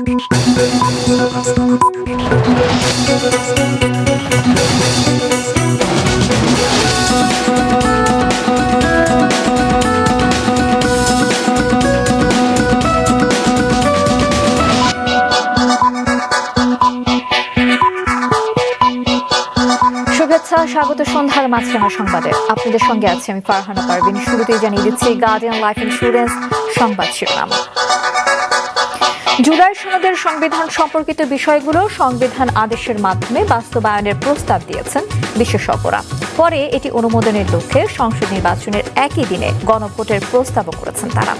শুভেচ্ছা, স্বাগত সন্ধ্যার মাছরাঙা সংবাদে। আপনাদের সঙ্গে আছি আমি ফারহানা পারভিন। শুরুতেই জানিয়ে দিচ্ছি গার্ডিয়ান লাইফ ইন্স্যুরেন্স সংবাদ শিরোনাম। জুলাই সনদের সংবিধান সম্পর্কিত বিষয়গুলো সংবিধান আদেশের মাধ্যমে বাস্তবায়নের প্রস্তাব দিয়েছেন বিশেষজ্ঞরা। পরে এটি অনুমোদনের লক্ষ্যে সংসদ নির্বাচনের একই দিনে গণভোটের প্রস্তাবও করেছেন তারা।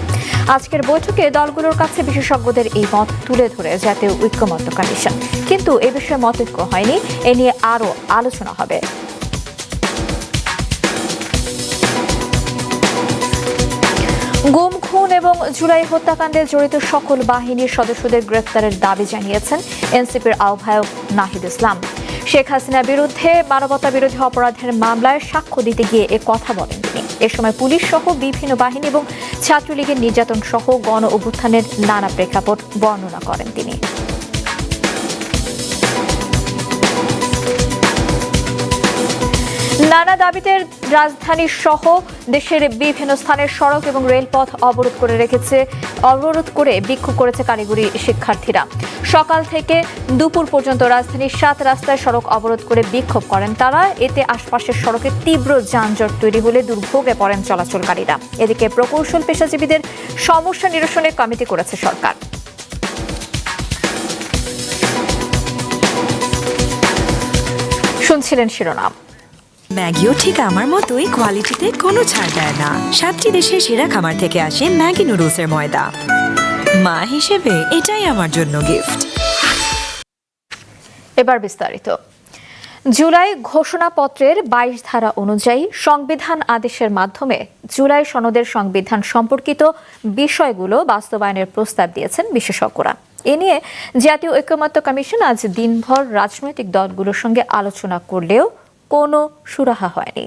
আজকের বৈঠকে দলগুলোর কাছে বিশেষজ্ঞদের এই মত তুলে ধরে জাতীয় ঐক্যমত্য কমিশন কিন্তু এ বিষয়ে মতৈক্য হয়নি, এ নিয়ে আরও আলোচনা হবে। গুম খুন এবং জুলাই হত্যাকাণ্ডে জড়িত সকল বাহিনীর সদস্যদের গ্রেফতারের দাবি জানিয়েছেন এনসিপির আহ্বায়ক নাহিদ ইসলাম। শেখ হাসিনার বিরুদ্ধে মানবতা বিরোধী অপরাধের মামলায় সাক্ষ্য দিতে গিয়ে এ কথা বলেন তিনি। এ সময় পুলিশ সহ বিভিন্ন বাহিনী এবং ছাত্রলীগের নির্যাতন সহ গণ অভ্যুত্থানের নানা প্রেক্ষাপট বর্ণনা করেন তিনি। নানা দাবিতে রাজধানী সহ দেশের বিভিন্ন স্থানের সড়ক এবং রেলপথ অবরোধ করে রেখেছে, অবরোধ করে বিক্ষোভ করেছে কারিগরি শিক্ষার্থীরা। সকাল থেকে দুপুর পর্যন্ত রাজধানীর সাত রাস্তায় সড়ক অবরোধ করে বিক্ষোভ করেন তারা। এতে আশপাশের সড়কে তীব্র যানজট তৈরি হলে দুর্ভোগে পড়েন চলাচলকারীরা। এদিকে প্রকৌশল পেশাজীবীদের সমস্যা নিরসনে কমিটি করেছে সরকার। শুনছিলেন শিরোনাম। ম্যাগিও ঠিক আমার মতোই কোয়ালিটিতে কোনো ছাড় দেয় না। সাতটি দেশের সেরা খামার থেকে আসে ম্যাগি নুডলসের ময়দা। মা হিসেবে এটাই আমার জন্য গিফট এবার বিস্তারিত। জুলাই ঘোষণাপত্রের বাইশ ধারা অনুযায়ী সংবিধান আদেশের মাধ্যমে জুলাই সনদের সংবিধান সম্পর্কিত বিষয়গুলো বাস্তবায়নের প্রস্তাব দিয়েছেন বিশেষজ্ঞরা। এ নিয়ে জাতীয় ঐক্যমত্য কমিশন আজ দিনভর রাজনৈতিক দলগুলোর সঙ্গে আলোচনা করলেও কোনো সুরাহা হয়নি।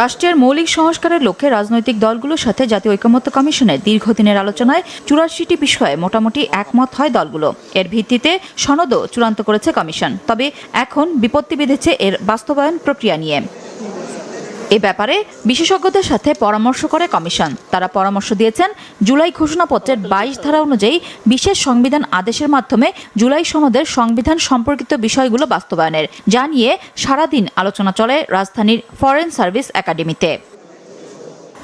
রাষ্ট্রের মৌলিক সংস্কারের লক্ষ্যে রাজনৈতিক দলগুলোর সাথে জাতীয় ঐকমত্য কমিশনের দীর্ঘদিনের আলোচনায় চুরাশিটি বিষয়ে মোটামুটি একমত হয় দলগুলো। এর ভিত্তিতে সনদও চূড়ান্ত করেছে কমিশন। তবে এখন বিপত্তি বেঁধেছে এর বাস্তবায়ন প্রক্রিয়া নিয়ে। এ ব্যাপারে বিশেষজ্ঞদের সাথে পরামর্শ করে কমিশন। তারা পরামর্শ দিয়েছেন, জুলাই ঘোষণাপত্রের বাইশ ধারা অনুযায়ী বিশেষ সংবিধান আদেশের মাধ্যমে জুলাই সনদের সংবিধান সম্পর্কিত বিষয়গুলো বাস্তবায়নের। যা নিয়ে সারাদিন আলোচনা চলে রাজধানীর ফরেন সার্ভিস একাডেমিতে।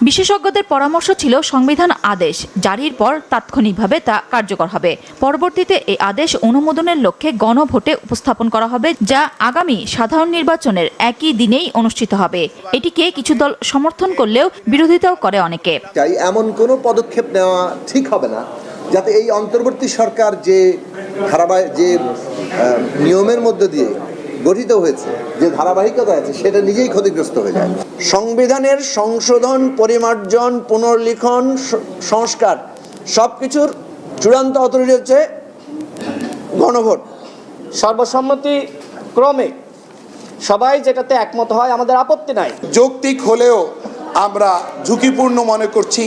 বিশেষজ্ঞদের পরামর্শ ছিল সংবিধান আদেশ জারির পর তাৎক্ষণিকভাবে তা কার্যকর হবে। পরবর্তীতে এই আদেশ অনুমোদনের লক্ষ্যে গণভোটে উপস্থাপন করা হবে, যা আগামী সাধারণ নির্বাচনের একই দিনেই অনুষ্ঠিত হবে। এটিকে কিছু দল সমর্থন করলেও বিরোধিতাও করে অনেকে। চাই এমন কোনো পদক্ষেপ নেওয়া ঠিক হবে না, যাতে এই অন্তর্বর্তী সরকার যে ধারাবাহিক, যে নিয়মের মধ্য দিয়ে গঠিত হয়েছে যে ধারাবাহিকতা আছে সেটা নিজেই ক্ষতিগ্রস্ত হয়ে যায়। সংবিধানের সংশোধন পরিমার্জন পুনর্লিখন সংস্কার সব কিছুর চূড়ান্ত অথরিটি হচ্ছে গণভোট। সর্বসম্মতি ক্রমে সবাই যেটাতে একমত হয় আমাদের আপত্তি নাই। যৌক্তিক হলেও আমরা ঝুঁকিপূর্ণ মনে করছি।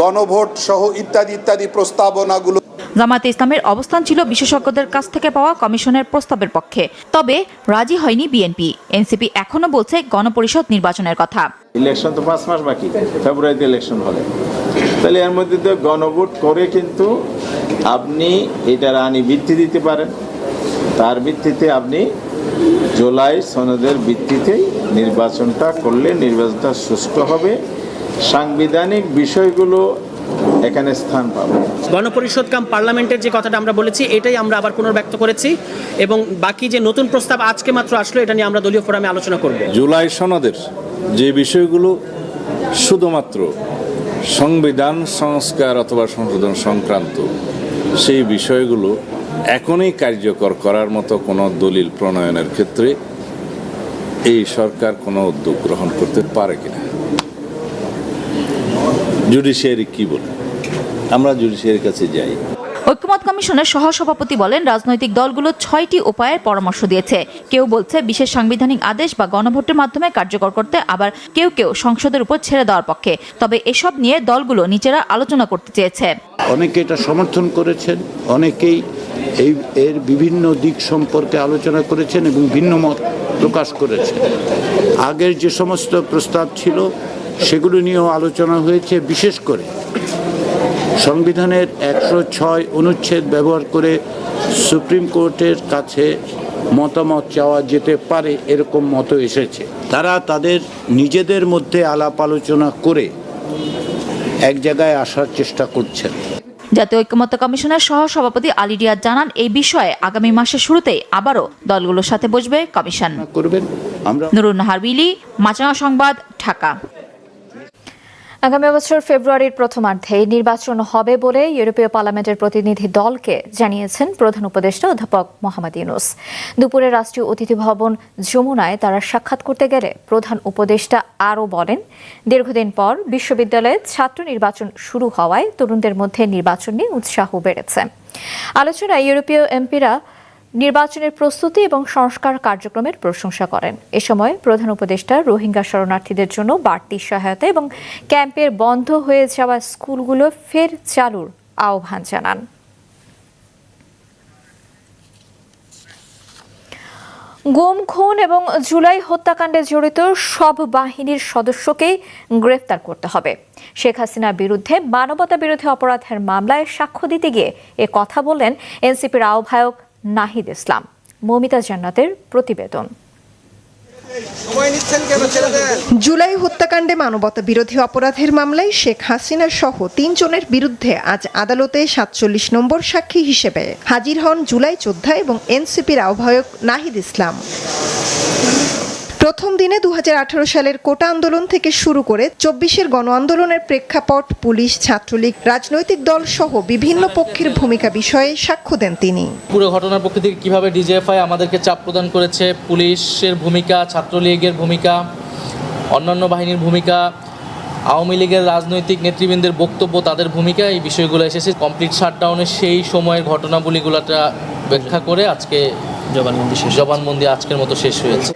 গণভোট সহ ইত্যাদি ইত্যাদি প্রস্তাবনাগুলো জামায়াতে ইসলামের অবস্থান ছিল বিশেষজ্ঞদের কাছ থেকে পাওয়া কমিশনের প্রস্তাবের পক্ষে। তবে রাজি হয়নি বিএনপি। এনসিপি এখনও বলছে গণপরিষদ নির্বাচনের কথা। ইলেকশন তো পাঁচ মাস বাকি, ফেব্রুয়ারিতে ইলেকশন হবে তাহলে এর মধ্যে তো গণভোট করে কিন্তু আপনি এটার আনি ভিত্তি দিতে পারেন। তার ভিত্তিতে আপনি জুলাই সনদের ভিত্তিতেই নির্বাচনটা করলে নির্বাচনটা সুষ্ঠু হবে। সাংবিধানিক বিষয়গুলো এখানে স্থান পাবে। গণপরিষদ কাম পার্লামেন্টের যে কথাটা আমরা বলেছি এটাই আমরা আবার পুনর্ব্যক্ত করেছি এবং বাকি যে নতুন প্রস্তাব আজকে মাত্র আসলো এটা নিয়ে আমরা দলীয় ফোরামে আলোচনা করব। জুলাই সনদের যে বিষয়গুলো শুধুমাত্র সংবিধান সংস্কার অথবা সংশোধন সংক্রান্ত সেই বিষয়গুলো এখনই কার্যকর করার মতো কোনো দলিল প্রণয়নের ক্ষেত্রে এই সরকার কোনো উদ্যোগ গ্রহণ করতে পারে কিনা? জুডিশিয়ারি কি বলে আমরা জুডিশিয়ারির কাছে যাই। ঐক্যমত কমিশনের সহসভাপতি বলেন রাজনৈতিক দলগুলো ছয়টি উপায়ের পরামর্শ দিয়েছে। কেউ বলছে বিশেষ সাংবিধানিক আদেশ বা গণভোটের মাধ্যমে কার্যকর করতে আবার কেউ কেউ সংসদের উপর ছেড়ে দেওয়ার পক্ষে। তবে এসব নিয়ে দলগুলো নিজেরা আলোচনা করতে চেয়েছে। অনেকে এটা সমর্থন করেছেন অনেকেই এই এর বিভিন্ন দিক সম্পর্কে আলোচনা করেছেন এবং ভিন্ন মত প্রকাশ করেছেন। আগের যে সমস্ত প্রস্তাব ছিল সেগুলো নিয়েও আলোচনা হয়েছে বিশেষ করে সংবিধানের একশো ছয় অনুচ্ছেদ ব্যবহার করে সুপ্রিম কোর্টের কাছে মতামত চাওয়া যেতে পারে এরকম মত এসেছে। তারা তাদের নিজেদের মধ্যে আলাপ আলোচনা করে এক জায়গায় আসার চেষ্টা করছেন। জাতীয় ঐক্যমত্য কমিশনের সহসভাপতি আলী রিয়াদ জানান এই বিষয়ে আগামী মাসের শুরুতেই আবারও দলগুলোর সাথে বসবে কমিশন। করবেন আমরা নুরুন নাহার বিলি মাচানা সংবাদ ঢাকা। আগামী বছর ফেব্রুয়ারির প্রথমার্ধে নির্বাচন হবে বলে ইউরোপীয় পার্লামেন্টের প্রতিনিধি দলকে জানিয়েছেন প্রধান উপদেষ্টা অধ্যাপক মোহাম্মদ ইউনুস। দুপুরে রাষ্ট্রীয় অতিথি ভবন যমুনায় তারা সাক্ষাৎ করতে গেলে প্রধান উপদেষ্টা আরও বলেন, দীর্ঘদিন পর বিশ্ববিদ্যালয়ে ছাত্র নির্বাচন শুরু হওয়ায় তরুণদের মধ্যে নির্বাচন নিয়ে উৎসাহ বেড়েছে। আলোচনায় ইউরোপীয় এমপিরা নির্বাচনের প্রস্তুতি এবং সংস্কার কার্যক্রমের প্রশংসা করেন। এ সময় প্রধান উপদেষ্টা রোহিঙ্গা শরণার্থীদের জন্য বাড়তি সহায়তা এবং ক্যাম্পের বন্ধ হয়ে যাওয়া স্কুলগুলো ফের চালুর আহ্বান জানান। গুম, খুন এবং জুলাই হত্যাকাণ্ডে জড়িত সব বাহিনীর সদস্যকেই গ্রেফতার করতে হবে। শেখ হাসিনার বিরুদ্ধে মানবতা বিরোধী অপরাধের মামলায় সাক্ষ্য দিতে গিয়ে এ কথা বললেন এনসিপির আহ্বায়ক নাহিদ ইসলাম, মমিতা জান্নাতের প্রতিবেদন। জুলাই হত্যাকাণ্ডে মানবতা বিরোধী অপরাধের মামলায় শেখ হাসিনা সহ তিনজনের বিরুদ্ধে আজ আদালতে সাতচল্লিশ নম্বর সাক্ষী হিসেবে হাজির হন জুলাই যোদ্ধা এবং এনসিপির আহ্বায়ক নাহিদ ইসলাম। প্রথম দিনে দু হাজার আঠারো সালের কোটা আন্দোলন থেকে শুরু করে চব্বিশের গণ আন্দোলনের প্রেক্ষাপট পুলিশ, ছাত্রলীগ, রাজনৈতিক দল সহ বিভিন্ন পক্ষের ভূমিকা বিষয়ে সাক্ষ্য দেন তিনি। পুরো ঘটনার পক্ষ থেকে কীভাবে ডিজিএফআই আমাদেরকে চাপ প্রদান করেছে, পুলিশের ভূমিকা, ছাত্রলীগের ভূমিকা, অন্যান্য বাহিনীর ভূমিকা আওয়ামী লীগের রাজনৈতিক নেতৃবৃন্দের বক্তব্য তাদের ভূমিকা এই বিষয়গুলো এসেছে। কমপ্লিট শাটডাউনের সেই সময়ের ঘটনাবলীগুলোটা ব্যাখ্যা করে আজকে জবানবন্দি শেষ জবানবন্দি আজকের মতো শেষ হয়েছে।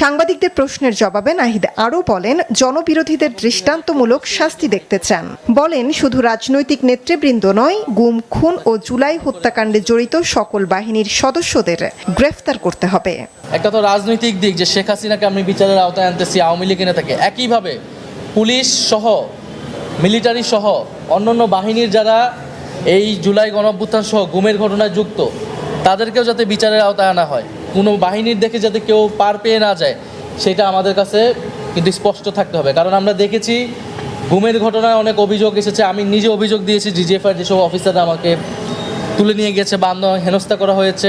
সাংবাদিকদের প্রশ্নের জবাবে নাহিদ আরও বলেন জনবিরোধীদের দৃষ্টান্তমূলক শাস্তি দেখতে চান। বলেন শুধু রাজনৈতিক নেতৃবৃন্দ নয় গুম খুন ও জুলাই হত্যাকাণ্ডে জড়িত সকল বাহিনীর সদস্যদের গ্রেফতার করতে হবে। একটা তো রাজনৈতিক দিক যে শেখ হাসিনাকে আমি বিচারের আওতায় আনতেছি আওয়ামী লীগ এনে থাকে একইভাবে পুলিশ সহ, মিলিটারি সহ, অন্যান্য বাহিনীর যারা এই জুলাই গণঅভ্যুত্থান সহ গুমের ঘটনায় যুক্ত, তাদেরকেও যাতে বিচারের আওতায় আনা হয়। কোনো বাহিনীর দেখে যাতে কেউ পার পেয়ে না যায়, সেটা আমাদের কাছে কিন্তু স্পষ্ট থাকতে হবে। কারণ আমরা দেখেছি গুমের ঘটনায় অনেক অভিযোগ এসেছে। আমি নিজে অভিযোগ দিয়েছি জিজিএফআর যেসব অফিসাররা আমাকে তুলে নিয়ে গেছে বা আন্দোলন হেনস্থা করা হয়েছে।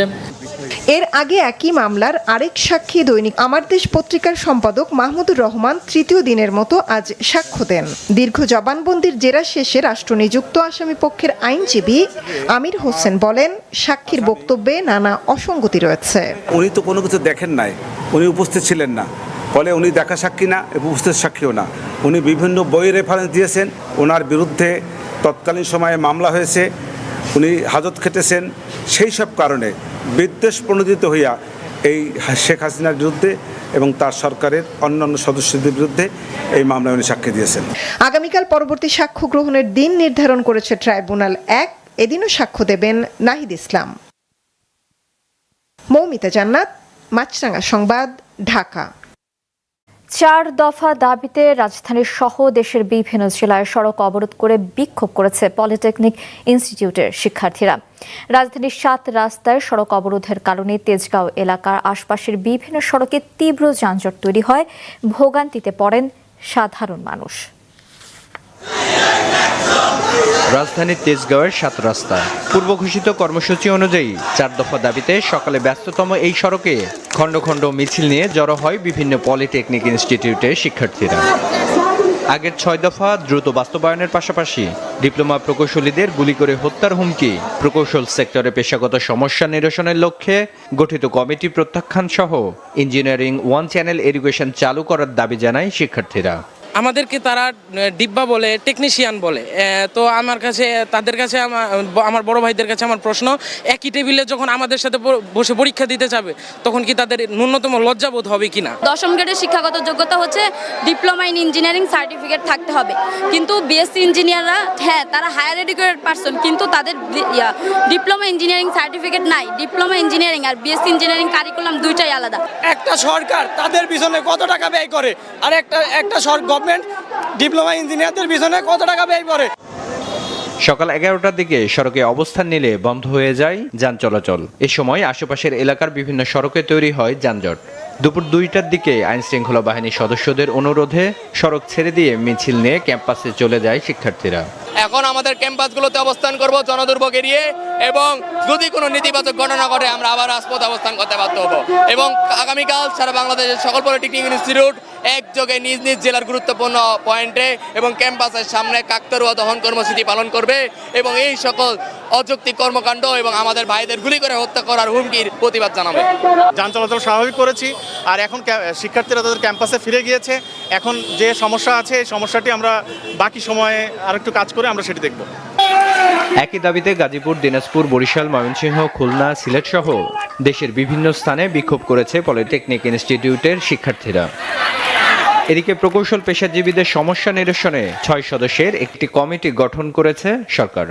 এর আগে একই মামলার আরেক সাক্ষী দৈনিক আমার দেশ পত্রিকার সম্পাদক মাহমুদুর রহমান তৃতীয় দিনের মতো আজ সাক্ষ্য দেন। দীর্ঘ জবানবন্দির জেরা শেষে রাষ্ট্রনিযুক্ত আসামি পক্ষের আইনজীবী আমির হোসেন বলেন, সাক্ষীর বক্তব্যে নানা অসঙ্গতি রয়েছে। উনি তো কোনো কিছু দেখেন নাই। উনি উপস্থিত ছিলেন না। ফলে উনি দেখা সাক্ষী না, উপস্থিত সাক্ষীও না। উনি বিভিন্ন বই রেফারেন্স দিয়েছেন। ওনার বিরুদ্ধে তৎকালীন সময়ে মামলা হয়েছে। উনি হাজত খেটেছেন। সেই সব কারণে বিদ্বেষ প্রণোদিত হইয়া এই শেখ হাসিনার বিরুদ্ধে এবং তার সরকারের অন্যান্য সদস্যদের বিরুদ্ধে এই মামলায় উনি সাক্ষী দিয়েছেন। আগামীকাল পরবর্তী সাক্ষ্য গ্রহণের দিন নির্ধারণ করেছে ট্রাইব্যুনাল এক। এদিনও সাক্ষ্য দেবেন নাহিদ ইসলাম। মৌমিতা জান্নাত মাছরাঙ্গা সংবাদ, ঢাকা। চার দফা দাবিতে রাজধানীর সহ দেশের বিভিন্ন জেলায় সড়ক অবরোধ করে বিক্ষোভ করেছে পলিটেকনিক ইনস্টিটিউটের শিক্ষার্থীরা। রাজধানীর সাত রাস্তায় সড়ক অবরোধের কারণে তেজগাঁও এলাকার আশপাশের বিভিন্ন সড়কে তীব্র যানজট তৈরি হয়। ভোগান্তিতে পড়েন সাধারণ মানুষ। রাজধানীর তেজগাঁওয়ের সাত রাস্তা পূর্ব ঘোষিত কর্মসূচি অনুযায়ী চার দফা দাবিতে সকালে ব্যস্ততম এই সড়কে খণ্ড খণ্ড মিছিল নিয়ে জড়ো হয় বিভিন্ন পলিটেকনিক ইনস্টিটিউটের শিক্ষার্থীরা। আগের ছয় দফা দ্রুত বাস্তবায়নের পাশাপাশি ডিপ্লোমা প্রকৌশলীদের গুলি করে হত্যার হুমকি, প্রকৌশল সেক্টরে পেশাগত সমস্যা নিরসনের লক্ষ্যে গঠিত কমিটি প্রত্যাখ্যান সহ ইঞ্জিনিয়ারিং ওয়ান চ্যানেল এডুকেশন চালু করার দাবি জানায় শিক্ষার্থীরা। আমাদেরকে তারা ডিব্বা বলে টেকনিশিয়ান বলে। তো আমার কাছে তাদের কাছে আমার আমার বড় ভাইদের কাছে আমার প্রশ্ন একই টেবিলে যখন আমাদের সাথে বসে পরীক্ষা দিতে যাবে তখন কি তাদের ন্যূনতম লজ্জাবোধ হবে কিনা? দশম গ্রেডের শিক্ষাগত যোগ্যতা হচ্ছে ডিপ্লোমা ইন ইঞ্জিনিয়ারিং সার্টিফিকেট থাকতে হবে। কিন্তু বিএসসি ইঞ্জিনিয়াররা হ্যাঁ তারা হায়ার এডুকেটেড পার্সন কিন্তু তাদের ডিপ্লোমা ইঞ্জিনিয়ারিং সার্টিফিকেট নাই। ডিপ্লোমা ইঞ্জিনিয়ারিং আর বিএসসি ইঞ্জিনিয়ারিং কারিকুলাম দুইটাই আলাদা। একটা সরকার তাদের পিছনে কত টাকা ব্যয় করে আর একটা একটা গভর্নমেন্ট ডিপ্লোমা ইঞ্জিনিয়ারদের পিছনে কত টাকা ব্যয় করে সকাল এগারোটার দিকে সড়কে অবস্থান নিলে বন্ধ হয়ে যায় যান চলাচল। এ সময় আশেপাশের এলাকার বিভিন্ন সড়কে তৈরি হয় যানজট। দুপুর দুইটার দিকে আইন শৃঙ্খলা বাহিনীর সদস্যদের অনুরোধে সড়ক ছেড়ে দিয়ে মিছিল নিয়ে ক্যাম্পাসে চলে যায় শিক্ষার্থীরা। এখন আমাদের ক্যাম্পাসগুলোতে অবস্থান করব জনদুর্ভোগ এড়িয়ে এবং যদি কোনো নেতিবাচক ঘটনা ঘটে, আমরা আবার রাজপথ অবস্থান করতে বাধ্য হব। এবং আগামীকাল সারা বাংলাদেশের সকল পলিটেকনিক ইনস্টিটিউট একযোগে নিজ নিজ জেলার গুরুত্বপূর্ণ পয়েন্টে এবং ক্যাম্পাসের সামনে কাকতারুয়া দহন কর্মসূচি পালন করবে এবং এই সকল অযৌক্তিক কর্মকাণ্ড এবং আমাদের ভাইদের গুলি করে হত্যা করার হুমকির প্রতিবাদ জানাবে। যান চলাচল স্বাভাবিক করেছি আর এখন শিক্ষার্থীরা তাদের ক্যাম্পাসে ফিরে গিয়েছে। এখন যে সমস্যা আছে, এই সমস্যাটি আমরা বাকি সময়ে আরেকটু কাজ করে আমরা সেটি দেখব। একই দাবিতে গাজীপুর দিনাজপুর বরিশাল ময়মনসিংহ খুলনা সিলেট সহ দেশের বিভিন্ন স্থানে বিক্ষোভ করেছে পলিটেকনিক ইনস্টিটিউটের শিক্ষার্থীরা। এদিকে প্রকৌশল পেশাজীবীদের সমস্যা নিরসনে ছয় সদস্যের একটি কমিটি গঠন করেছে সরকার।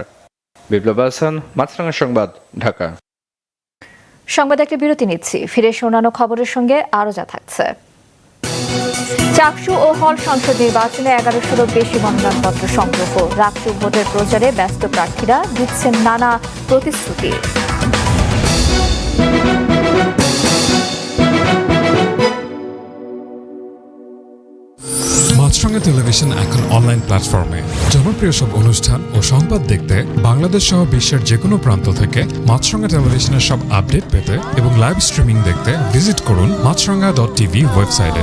বিপ্লব হাসান মাছরাঙ্গা সংবাদ ঢাকা। সংবাদ একটা বিরতি নিচ্ছি। ফিরে এসে অন্যান্য খবরের সঙ্গে আরও যা থাকছে। চাকসু ও হল সংসদ নির্বাচনে এগারোশোরও বেশি মনোনয়নপত্র সংগ্রহ। রাকসু ভোটের প্রচারে ব্যস্ত প্রার্থীরা দিচ্ছেন নানা প্রতিশ্রুতি। মাছরাঙা টেলিভিশন এখন অনলাইন প্ল্যাটফর্মে। জনপ্রিয় সব অনুষ্ঠান ও সংবাদ দেখতে বাংলাদেশ সহ বিশ্বের যে কোনো প্রান্ত থেকে মাছরাঙা টেলিভিশনের সব আপডেট পেতে এবং লাইভ স্ট্রিমিং দেখতে ভিজিট করুন মাছরাঙা ডট টিভি ওয়েবসাইটে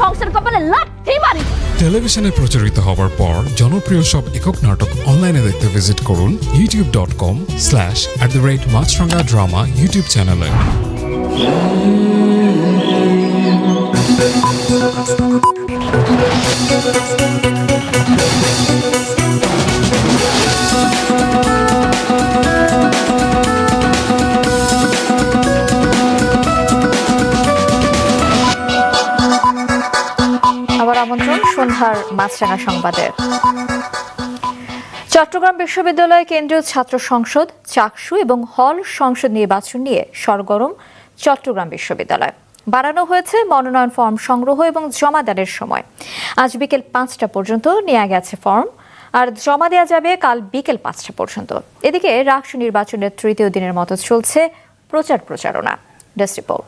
সংসার কপালে লাঠি মারি। টেলিভিশনে প্রচারিত হওয়ার পর জনপ্রিয় সব একক নাটক অনলাইনে দেখতে ভিজিট করুন YouTube dot com slash at the rate Maasranga drama YouTube চ্যানেলে আবার সন্ধ্যার মাছরাঙা সংবাদে। চট্টগ্রাম বিশ্ববিদ্যালয় কেন্দ্রীয় ছাত্র সংসদ, চাকসু এবং হল সংসদ নির্বাচন নিয়ে সরগরম চট্টগ্রাম বিশ্ববিদ্যালয়। বাড়ানো হয়েছে মনোনয়ন ফর্ম সংগ্রহ এবং জমাদানের সময়। আজ বিকেল পাঁচটা পর্যন্ত নেওয়া গেছে ফর্ম। আর জমা দেওয়া যাবে কাল বিকেল পাঁচটা পর্যন্ত। এদিকে রাষ্ট্র নির্বাচনের তৃতীয় দিনের মতো চলছে প্রচার প্রচারণা। Desk report.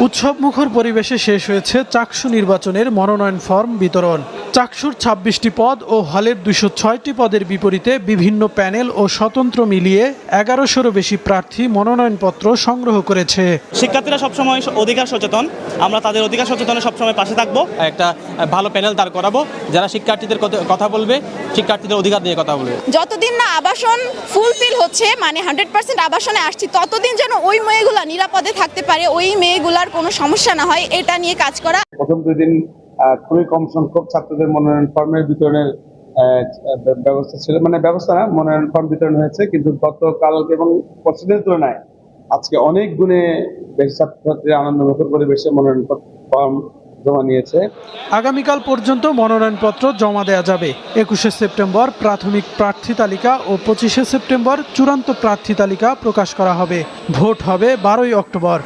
উৎসব মুখর পরিবেশে শেষ হয়েছে চাকসু নির্বাচনের মনোনয়ন ফর্ম বিতরণ। চাকসুর ছাব্বিশটি পদ ও হলের দুশো ছয়টি পদের বিপরীতে বিভিন্ন প্যানেল ও স্বতন্ত্র মিলিয়ে এগারোশোরও বেশি প্রার্থী মনোনয়নপত্র সংগ্রহ করেছে। শিক্ষার্থীরা সবসময় অধিকার সচেতন। আমরা তাদের অধিকার সচেতনের সবসময় পাশে থাকব একটা ভালো প্যানেল দাঁড় করাবো। যারা শিক্ষার্থীদের কথা বলবে শিক্ষার্থীদের অধিকার দিয়ে কথা বলবে। যতদিন না আবাসন ফুলফিল হচ্ছে মানে হান্ড্রেড পার্সেন্ট আবাসনে আসছি ততদিন যেন ওই মেয়েগুলা নিরাপদে থাকতে পারে ওই মেয়েগুলার কোনো সমস্যা না হয় এটা নিয়ে কাজ করা। প্রথম দুই দিন আহ, খুবই কম সংখ্যক ছাত্রদের মনোনয়ন ফর্মের বিতরণের ব্যবস্থা ছিল মানে ব্যবস্থা না, মনোনয়ন ফর্ম বিতরণ হয়েছে, কিন্তু গতকাল এবং পরশুদিনের তুলনায় আজকে অনেক গুণে বেশি ছাত্রছাত্রীরা আনন্দ মুখর পরিবেশে মনোনয়ন ফর্ম জমা নিয়েছে। আগামীকাল পর্যন্ত মনোনয়নপত্র জমা দেওয়া যাবে। একুশে সেপ্টেম্বর প্রাথমিক প্রার্থী তালিকা ও পঁচিশে সেপ্টেম্বর চূড়ান্ত প্রার্থী তালিকা প্রকাশ করা হবে। ভোট হবে বারোই অক্টোবর।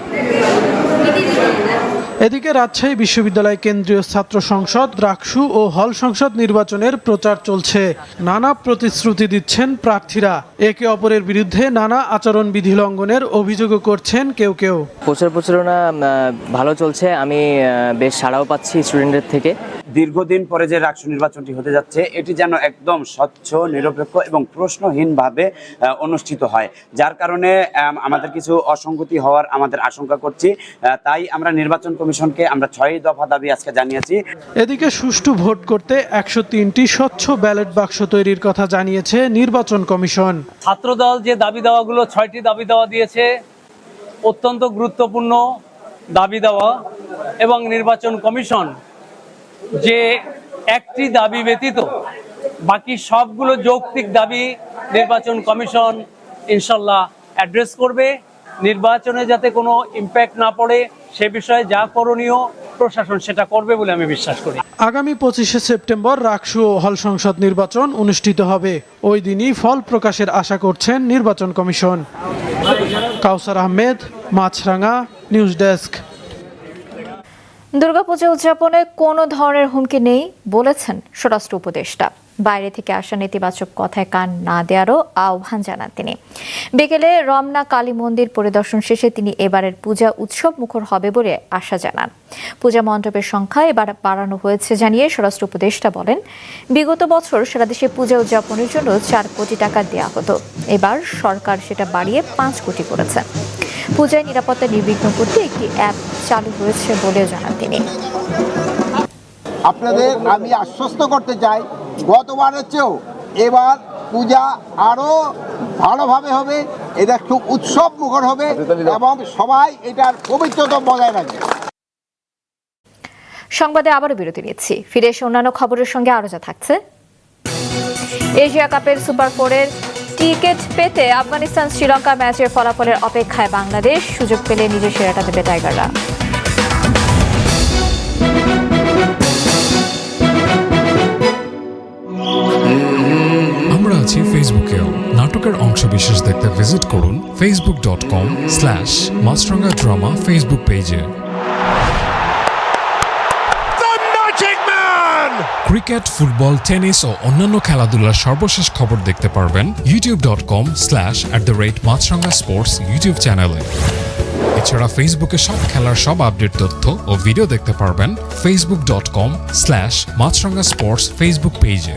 এদিকে রাজশাহী বিশ্ববিদ্যালয় কেন্দ্রীয় ছাত্র সংসদ রাকসু ও হল সংসদ নির্বাচনের প্রচার চলছে। নানা প্রতিশ্রুতি দিচ্ছেন প্রার্থীরা। একে অপরের বিরুদ্ধে নানা আচরণবিধি লঙ্ঘনের অভিযোগও করছেন কেউ কেউ। প্রচার প্রচারণা ভালো চলছে। আমি বেশ সাড়াও পাচ্ছি স্টুডেন্টদের থেকে। দীর্ঘদিন পরে যে রাষ্ট্র নির্বাচনটি হতে যাচ্ছে এটি যেন একদম স্বচ্ছ নিরপেক্ষ এবং প্রশ্নহীনভাবে অনুষ্ঠিত হয়। যার কারণে আমাদের কিছু অসঙ্গতি হওয়ার আমাদের আশঙ্কা করছি। তাই আমরা নির্বাচন কমিশনকে আমরা ছয় দফা দাবি আজকে জানিয়েছি। এদিকে সুষ্ঠু ভোট করতে একশো তিনটি স্বচ্ছ ব্যালট বাক্স তৈরির কথা জানিয়েছে নির্বাচন কমিশন। ছাত্রদল যে দাবি দেওয়াগুলো ছয়টি দাবি দেওয়া দিয়েছে অত্যন্ত গুরুত্বপূর্ণ দাবি দেওয়া এবং নির্বাচন কমিশন যে একটি দাবি ব্যতীত বাকি সবগুলো যৌক্তিক দাবি নির্বাচন কমিশন ইনশাল্লাহ অ্যাড্রেস করবে। নির্বাচনে যাতে কোনো ইম্প্যাক্ট না পড়ে সে বিষয়ে যা করণীয় প্রশাসন সেটা করবে বলে আমি বিশ্বাস করি। আগামী পঁচিশে সেপ্টেম্বর রাকসু হল সংসদ নির্বাচন অনুষ্ঠিত হবে। ওই দিনই ফল প্রকাশের আশা করছেন নির্বাচন commission. Kawsar Ahmed Maasranga news desk. Durga Puja উদযাপনে কোনো ধরনের হুমকি নেই বলেছেন স্বরাষ্ট্র উপদেষ্টা। বাইরে থেকে আসা নেতিবাচক কথায় কান না দেওয়ারও আহ্বান জানান তিনি। বিকেলে রমনা কালী মন্দির পরিদর্শন শেষে তিনি এবারের পূজা উৎসব মুখর হবে বলে আশা জানান। পূজা মণ্ডপের সংখ্যা এবার বাড়ানো হয়েছে জানিয়ে স্বরাষ্ট্র উপদেষ্টা বলেন, বিগত বছর সারা দেশে পূজা উদযাপনের জন্য চার কোটি টাকা দেওয়া হতো। এবার সরকার সেটা বাড়িয়ে পাঁচ কোটি করেছে। পূজায় নিরাপত্তা নির্বিঘ্ন করতে একটি অ্যাপ চালু হয়েছে বলেও জানান তিনি। আপনাদের আমি আশ্বস্ত করতে চাই, গতবারের চেয়েও এবার পূজা আরও ভালোভাবে হবে, এটা খুব উৎসব মুখর হবে এবং সবাই এটার পবিত্রতা বজায় রাখবে। সংবাদে আবারও বিরতি নিচ্ছি। ফিরে এসে অন্যান্য খবরের সঙ্গে আরও যা থাকছে। এশিয়া কাপের সুপার ফোরের টিকিট পেতে আফগানিস্তান শ্রীলঙ্কা ম্যাচের ফলাফলের অপেক্ষায় বাংলাদেশ। সুযোগ পেলে নিজের সেরাটা দেবে টাইগাররা। নাটকের অংশবিশেষ দেখতে ভিজিট করুন Facebook dot com slash Maasranga drama Facebook পেজে ক্রিকেট ফুটবল টেনিস ও অন্যান্য খেলাধুলার সর্বশেষ খবর দেখতে পারবেন YouTube dot com slash at the rate Maasranga sports YouTube চ্যানেলে এছাড়া ফেসবুকে সব খেলার সব আপডেট তথ্য ও ভিডিও দেখতে পারবেন Facebook dot com slash Maasranga sports Facebook পেজে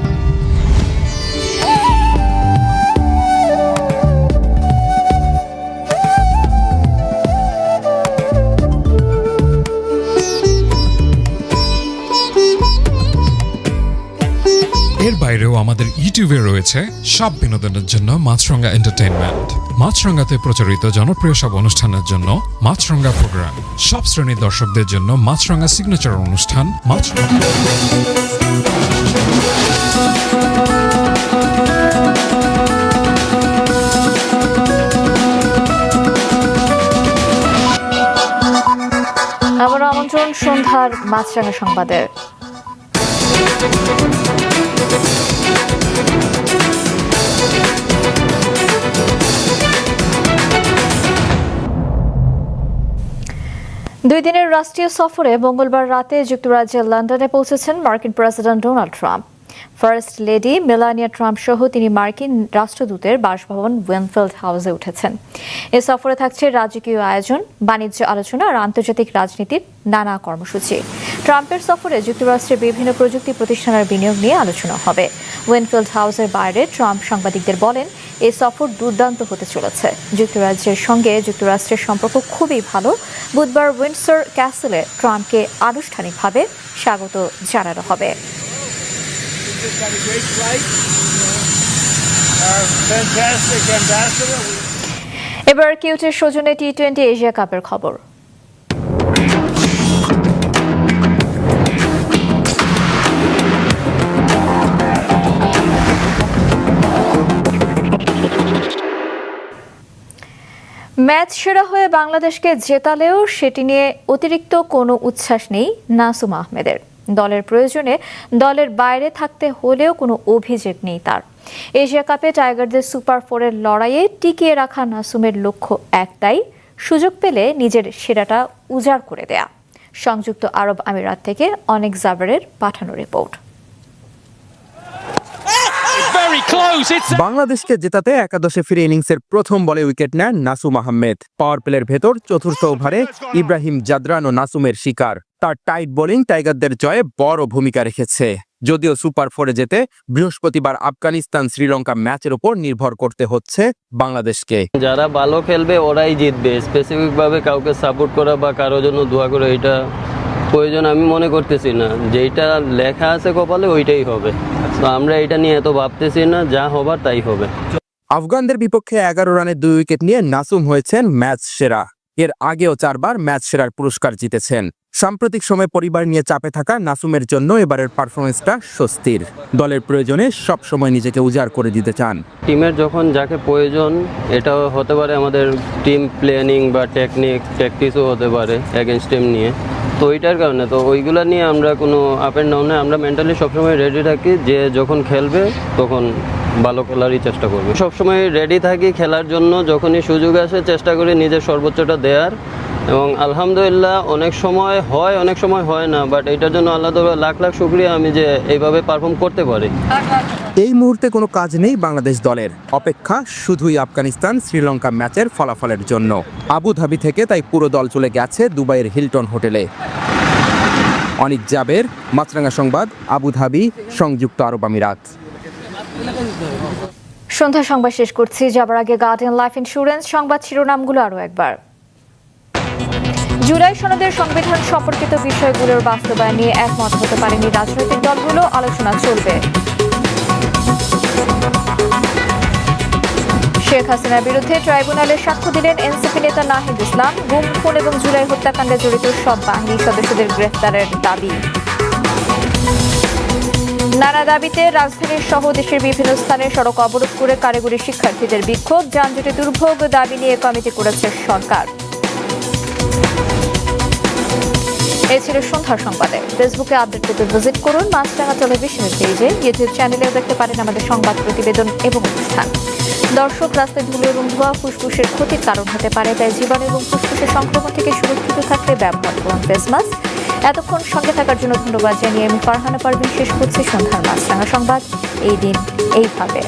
এর বাইরেও আমাদের ইউটিউবে রয়েছে সব বিনোদনের জন্য মাছরঙ্গা এন্টারটেইনমেন্ট। মাছরঙ্গাতে প্রচারিত জনপ্রিয় সব অনুষ্ঠানের জন্য মাছরঙ্গা প্রোগ্রাম। সব শ্রেণির দর্শকদের জন্য মাছরঙ্গা সিগনেচার অনুষ্ঠান মাছরঙ্গা আমন্ত্রণ সন্ধ্যার মাছরাঙা সংবাদে। রাষ্ট্রীয় সফরে মঙ্গলবার রাতে যুক্তরাজ্যের লন্ডনে পৌঁছেছেন মার্কিন president Donald Trump. First lady Melania Trump সহ তিনি মার্কিন রাষ্ট্রদূতের বাসভবন ওয়েনফিল্ড হাউসে উঠেছেন। এ সফরে থাকছে রাজকীয় আয়োজন, বাণিজ্য আলোচনা আর আন্তর্জাতিক রাজনীতির নানা কর্মসূচি। ট্রাম্পের সফরে যুক্তরাষ্ট্রের বিভিন্ন প্রযুক্তি প্রতিষ্ঠানের বিনিয়োগ নিয়ে আলোচনা হবে। ওয়েনফিল্ড হাউসের বাইরে ট্রাম্প সাংবাদিকদের বলেন এই সফর দুর্দান্ত হতে চলেছে। যুক্তরাজ্যের সঙ্গে যুক্তরাষ্ট্রের সম্পর্ক খুবই ভালো। বুধবার উইন্ডসর ক্যাসেলে ট্রাম্পকে আনুষ্ঠানিকভাবে স্বাগত জানানো হবে। এবার কিউটের সৌজনে টি টোয়েন্টি এশিয়া কাপের খবর। ম্যাচ সেরা হয়ে বাংলাদেশকে জেতালেও সেটি নিয়ে অতিরিক্ত কোনো উচ্ছ্বাস নেই নাসুম আহমেদের। দলের প্রয়োজনে দলের বাইরে থাকতে হলেও কোনো অভিযোগ নেই তার। এশিয়া কাপে টাইগারদের সুপার ফোরের লড়াইয়ে টিকিয়ে রাখা নাসুমের লক্ষ্য একটাই, সুযোগ পেলে নিজের সেরাটা উজাড় করে দেয়া। সংযুক্ত আরব আমিরাত থেকে অনেক জাবারের পাঠানো রিপোর্ট। বাংলাদেশকে জেতাতে একাদশে ফিরে ইনিংসের প্রথম বলে উইকেট নেন নাসুম আহমেদ। পাওয়ার প্লের ভেতর চতুর্থ ওভারে ইব্রাহিম জাদরান ও নাসুমের শিকার। তার টাইট বোলিং টাইগারদের জয়ে বড় ভূমিকা রেখেছে। যদিও সুপার ফোরে যেতে বৃহস্পতিবার আফগানিস্তান শ্রীলঙ্কা ম্যাচের ওপর নির্ভর করতে হচ্ছে বাংলাদেশকে। যারা ভালো খেলবে ওরাই জিতবে। স্পেসিফিক ভাবে কাউকে সাপোর্ট করা বা কারোর জন্য দোয়া করে এটা প্রয়োজন আমি মনে করতেছি না। যেটা লেখা আছে কপালে ওইটাই হবে। তো আমরা এটা নিয়ে এত ভাবতেছি না, যা হবার তাই হবে। আফগানদের বিপক্ষে এগারো রানে দুই উইকেট নিয়ে নাসুম হয়েছেন ম্যাচ সেরা। এর আগেও চারবার ম্যাচ সেরার পুরস্কার জিতেছেন। সাম্প্রতিক সময় পরিবার নিয়ে চাপে থাকা নাসুমের জন্য এবারের পারফরমেন্সটা স্বস্তির। দলের প্রয়োজনে সব সময় নিজেকে উজাড় করে দিতে চান। টিমের যখন যাকে প্রয়োজন, এটা হতে পারে আমাদের টিম প্ল্যানিং বা টেকনিক, প্র্যাকটিসও হতে পারে এগেনস্ট টিম নিয়ে। তো ওইটার কারণে, তো ওইগুলো নিয়ে আমরা কোনো আপ অ্যান্ড ডাউনে আমরা মেন্টালি সবসময় রেডি থাকি যে যখন খেলবে, তখন ভালো খেলারই চেষ্টা করবে। সবসময় রেডি থাকি খেলার জন্য, যখনই সুযোগ আসে চেষ্টা করি নিজের সর্বোচ্চটা দেওয়ার এবং আলহামদুলিল্লাহ অনেক সময় হয়, অনেক সময় হয় না বাট এটার জন্য আল্লাহ তাআলা লাখ লাখ শুক্রিয়া আমি যে এইভাবে পারফর্ম করতে পারি। এই মুহূর্তে কোনো কাজ নেই বাংলাদেশ দলের। অপেক্ষা শুধুই আফগানিস্তান শ্রীলঙ্কা ম্যাচের ফলাফলের জন্য। আবুধাবি থেকে তাই পুরো দল চলে গেছে দুবাইয়ের হিলটন হোটেলে। অনিক জাবের মাছরাঙ্গা সংবাদ, আবুধাবি, সংযুক্ত আরব আমিরাত। সন্ধ্যা সংবাদ শেষ করছি। যাবার আগে গার্ডেন লাইফ ইন্স্যুরেন্স সংবাদ শিরোনামগুলো আরও একবার। জুলাই সনদের সংবিধান সম্পর্কিত বিষয়গুলোর বাস্তবায়ন নিয়ে একমত হতে পারেনি রাজনৈতিক দলগুলো, আলোচনা চলবে। শেখ হাসিনার বিরুদ্ধে ট্রাইব্যুনালে সাক্ষ্য দিলেন এনসিপি নেতা নাহিদ ইসলাম। গুম, খুন এবং জুলাই হত্যাকাণ্ডে জড়িত সব বাহিনী সদস্যদের গ্রেফতারের দাবি। নানা দাবিতে রাজধানীর সহ দেশের বিভিন্ন স্থানে সড়ক অবরোধ করে কারিগরি শিক্ষার্থীদের বিক্ষোভ, যানজটে দুর্ভোগ দাবি নিয়ে কমিটি করেছে সরকার। এ ছিল সন্ধ্যার সংবাদে। ফেসবুকে আপডেট পেতে ভিজিট করুন। মাছরাঙা টেলিভিশনের পেজে। ইউটিউব চ্যানেলেও দেখতে পারেন আমাদের সংবাদ প্রতিবেদন এবং অনুষ্ঠান। দর্শক রাস্তায় ধুলো এবং ধোয়া, ফুসফুসের ক্ষতির কারণ হতে পারে, তাই জীবাণু এবং ফুসফুসের সংক্রমণ থেকে সুরক্ষিত থাকতে ব্যবহার করুন ফেস মাস্ক। এতক্ষণ সঙ্গে থাকার জন্য ধন্যবাদ জানিয়ে আমি ফারহানা পারভিন শেষ করছি সন্ধ্যার মাছরাঙা সংবাদ। এই দিন এইভাবে।